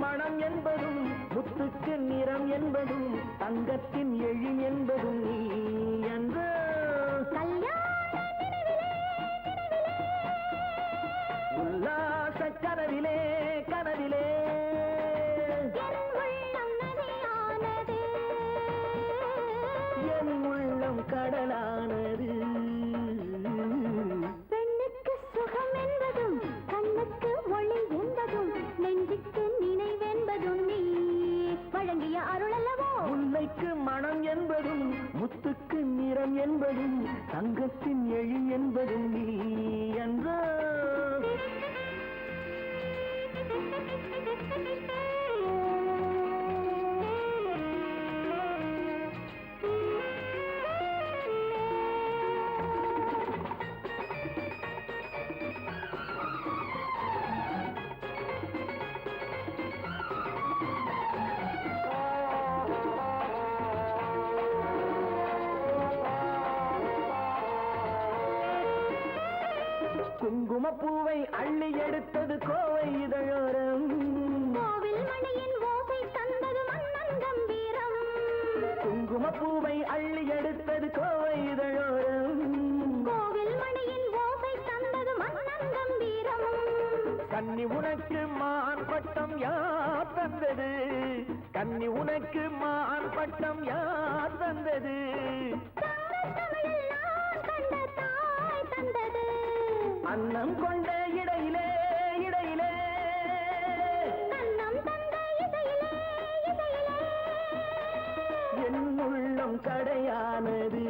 மனம் என்பதும் முத்துக்கு நிறம் என்பதும் தங்கத்தின் எழில் என்பதும் நீ. முத்துக்கு நிறம் என்பது தங்கத்தின் எழில் குங்குமப்பூவை அள்ளி எடுத்தது கோவை இதழோரம். கோவில் மணியின் ஓசை தந்தது மன்னன் கம்பீரம். குங்குமப்பூவை அள்ளி எடுத்தது கோவை இதழோரம். கோவில் மணியின் ஓசை தந்தது மன்னன் கம்பீரம். கன்னி உனக்கு மான் பட்டம் யார் தந்தது? கன்னி உனக்கு மான் பட்டம் யார் தந்தது? தமிழ் தமிழில் நான் கண்ட தாய் தந்தது. அன்னம் கொண்ட இடையிலே இடையிலே. என் உள்ளம் கடையானது.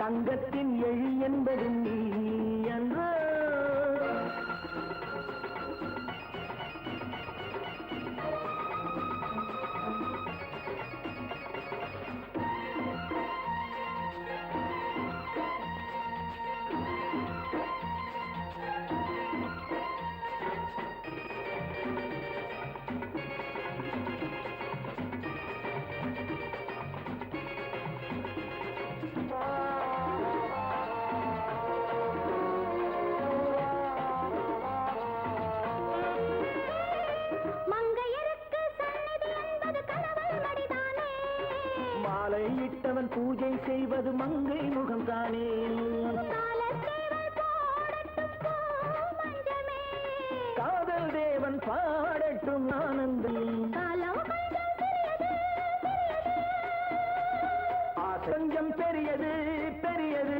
தங்கத்தின் எழி என்பது நீ என்று மாலை இட்டவன் பூஜை செய்வது மங்கை முகம் தானே காதல் தேவன் பாடட்டும் ஆனந்தம் காலம் கொஞ்சம் பெரியது பெரியது.